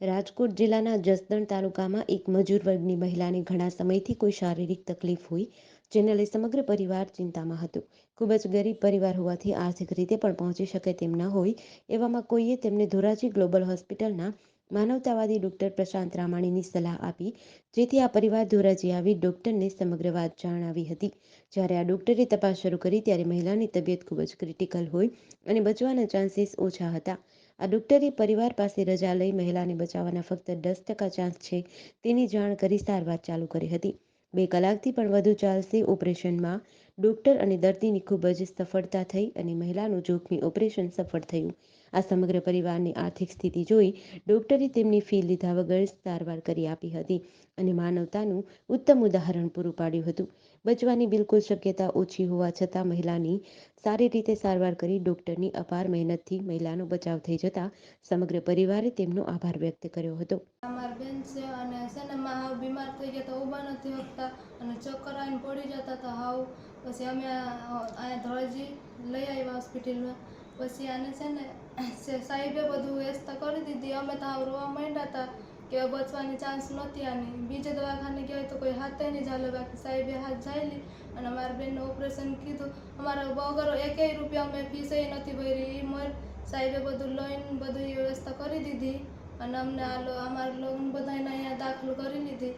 રાજકોટ જિલ્લાના જસદણ તાલુકામાં એક મજૂર વર્ગની મહિલાને ઘણા સમયથી કોઈ શારીરિક તકલીફ હોય, જેને લઈ સમગ્ર પરિવાર ચિંતામાં હતું. ખૂબ જ ગરીબ પરિવાર હોવાથી આર્થિક રીતે પણ પહોંચી શકે તેમ ન હોય, એવામાં કોઈએ તેમને ધોરાજી ગ્લોબલ હોસ્પિટલના માનવતાવાદી ડૉક્ટર પ્રશાંત રામાણીની સલાહ આપી, જેથી આ પરિવાર ધોરાજી આવી ડૉક્ટરને સમગ્ર વાત જણાવી હતી. જ્યારે આ ડૉક્ટરે તપાસ શરૂ કરી, ત્યારે મહિલાની તબિયત ખૂબ જ ક્રિટિકલ હોય અને બચવાના ચાન્સીસ ઓછા હતા. આ ડૉક્ટરે પરિવાર પાસે રજા લઈ મહિલાને બચાવવાના ફક્ત દસ ટકા ચાન્સ છે તેની જાણ કરી સારવાર ચાલુ કરી હતી. બે કલાકથી પણ વધુ ચાલશે ઓપરેશનમાં. ડૉક્ટર અને દર્દીની ખૂબ જ સફળતા થઈ અને મહિલાનું જોખમી ઓપરેશન સફળ થયું. આ સમગ્ર પરિવારની આર્થિક સ્થિતિ જોઈ ડૉક્ટરે તેમની ફી લીધા વગર સારવાર કરી આપી હતી અને માનવતાનું ઉત્તમ ઉદાહરણ પૂરું પાડ્યું હતું. બચવાની બિલકુલ શક્યતા ઓછી હોવા છતાં મહિલાની સારી રીતે સારવાર કરી ડોક્ટરની અપાર મહેનતથી મહિલાનો બચાવ થઈ જતા સમગ્ર પરિવારે તેમનો આભાર વ્યક્ત કર્યો હતો. બેન છે અને છે ને હાવ બીમાર થઈ ગયા તો ઊભા નથી શકતા અને ચક્કર આવીને પડી જતા તો હાવ. પછી અમે અહીંયા ધોળજી લઈ આવ્યા હોસ્પિટલમાં. પછી આને છે ને સાહેબે બધું વ્યવસ્થા કરી દીધી. અમે તો આવું રોવા માંડ્યા હતા કે બચવાની ચાન્સ નહોતી આની. બીજે દવાખાને ગયા તો કોઈ હાથે નહીં ચાલે. બાકી સાહેબે હાથ જાયેલી અને મારા બેનનું ઓપરેશન કીધું. અમારા વગર એકેય રૂપિયા અમે ફીસ નથી ભરી એ મર સાહેબે બધું લઈને એ વ્યવસ્થા કરી દીધી અને અમને આ લો, અમારા લોન બધાને અહીંયા દાખલ કરી લીધી.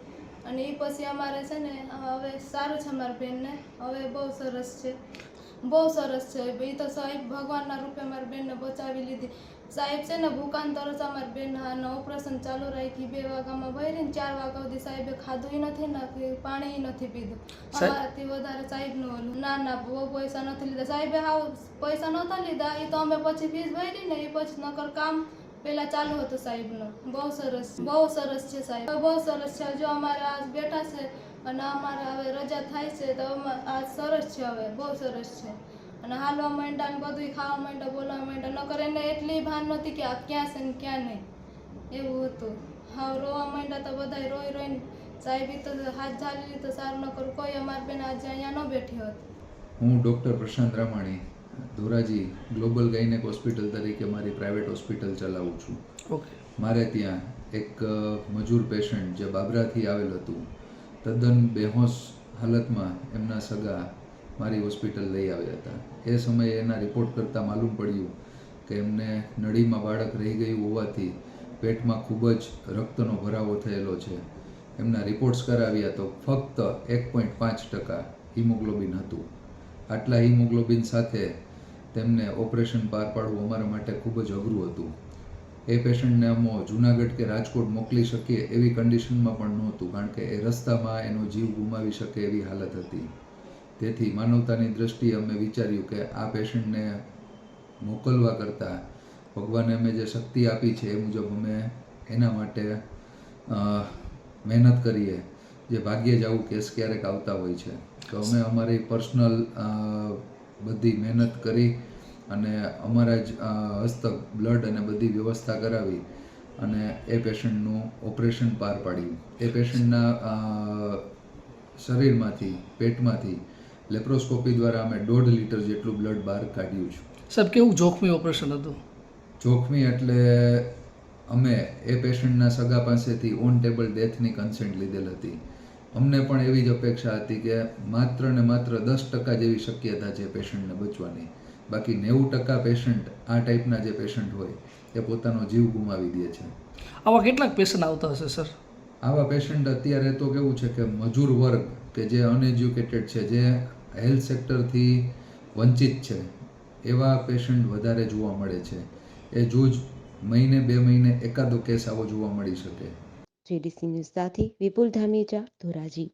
અને એ પછી અમારે છે ને, હવે સારું છે અમારા બેનને. હવે બહુ સરસ છે. બહુ સરસ છે. એ તો સાહેબ ભગવાનના રૂપે મારી બેનને બચાવી લીધી. સાહેબ છે ને ભૂકાન તરસ અમારી બેન ઓપરેશન ચાલુ રાખી બે વાગ્યામાં ભરી ને ચાર વાગ્યા સુધી સાહેબે ખાધું નથી ને પાણી નથી પીધું. અમારાથી વધારે સાહેબનું ઓલું. ના ના બહુ પૈસા નથી લીધા. સાહેબે હાવ પૈસા નહોતા લીધા. એ તો અમે પછી ફીસ ભરી ને એ પછી નકર કામ પેલા ચાલુ હતું સાહેબનું. બહુ સરસ બહુ સરસ છે સાહેબ. બહુ સરસ છે. જો અમારે આજ બેઠા છે અને અમારે હવે રજા થાય છે, તો આ સરસ છે હવે. બહુ સરસ છે. અને હાલવા માંડ્યા ને બધું ખાવા માંડ્યા, બોલવા માંડ્યા. નકર એને એટલી ભાન નહોતી કે આ ક્યાં છે ને ક્યાં નહીં. એવું હતું. હા રોવા માંડ્યા તો બધા રોઈ રોઈને સાહેબ તો હાથ ઝાલી તો સારું ન કરું કોઈ અમારી બેન આજે અહીંયા ન બેઠી હોત. હું doctor Prashant Ramani. Dhoraji global gynaec hospital તરીકે મારી પ્રાઇવેટ હોસ્પિટલ ચલાવું છું. ઓકે મારે ત્યાં એક મજૂર પેશન્ટ જે બાબરાથી આવેલ હતું તદ્દન બેહોશ હાલતમાં એમના સગા મારી હોસ્પિટલ લઈ આવ્યા હતા. એ સમયે એના રિપોર્ટ કરતાં માલુમ પડ્યું કે એમને નળીમાં બાળક રહી ગયું હોવાથી પેટમાં ખૂબ જ રક્તનો ભરાવો થયેલો છે. એમના રિપોર્ટ્સ કરાવ્યા તો ફક્ત એક પોઈન્ટ પાંચ ટકા હિમોગ્લોબિન હતું. આટલા હિમોગ્લોબિન સાથે તેમને ઓપરેશન પાર પાડવું અમારા માટે ખૂબ જ અઘરું હતું. એ પેશન્ટને અમો જુનાગઢ કે રાજકોટ મોકલી શકીએ એવી કન્ડિશનમાં પણ નહોતું, કારણ કે એ રસ્તામાં એનો જીવ ગુમાવી શકે એવી હાલત હતી. તેથી માનવતાની દ્રષ્ટિએ અમે વિચાર્યું કે આ પેશન્ટને મોકલવા કરતાં ભગવાને અમે જે શક્તિ આપી છે એ મુજબ અમે એના માટે મહેનત કરીએ. જે ભાગ્યે જ આવું કેસ ક્યારેક આવતા હોય છે. તો અમે અમારી પર્સનલ બધી મહેનત કરી અને અમારા જ હસ્તક બ્લડ અને બધી વ્યવસ્થા કરાવી અને એ પેશન્ટનું ઓપરેશન પાર પાડ્યું. એ પેશન્ટના શરીરમાંથી પેટમાંથી લેપ્રોસ્કોપી દ્વારા અમે દોઢ લીટર જેટલું બ્લડ બહાર કાઢ્યું છે. સાહેબ કેવું જોખમી ઓપરેશન હતું? જોખમી એટલે અમે એ પેશન્ટના સગા પાસેથી ઓન ટેબલ ડેથની કન્સેન્ટ લીધેલ હતી. અમને પણ એવી જ અપેક્ષા હતી કે માત્ર ને માત્ર દસ ટકા જેવી શક્યતા છે પેશન્ટને બચવાની. બાકી નેવું ટકા પેશન્ટ આ ટાઈપના જે પેશન્ટ હોય એ પોતાનો જીવ ગુમાવી દે છે. આવા કેટલાક પેશન્ટ આવતા હશે સર? આવા પેશન્ટ અત્યારે તો કેવું છે કે મજૂર વર્ગ કે જે અનએજ્યુકેટેડ છે જે હેલ્થ સેક્ટરથી વંચિત છે એવા પેશન્ટ વધારે જોવા મળે છે. એ જૂજ મહિને બે મહિને એકાદો કેસ આવો જોવા મળી શકે. જેડીસી ન્યૂઝ સાથે વિપુલ ધામેજા ધોરાજી.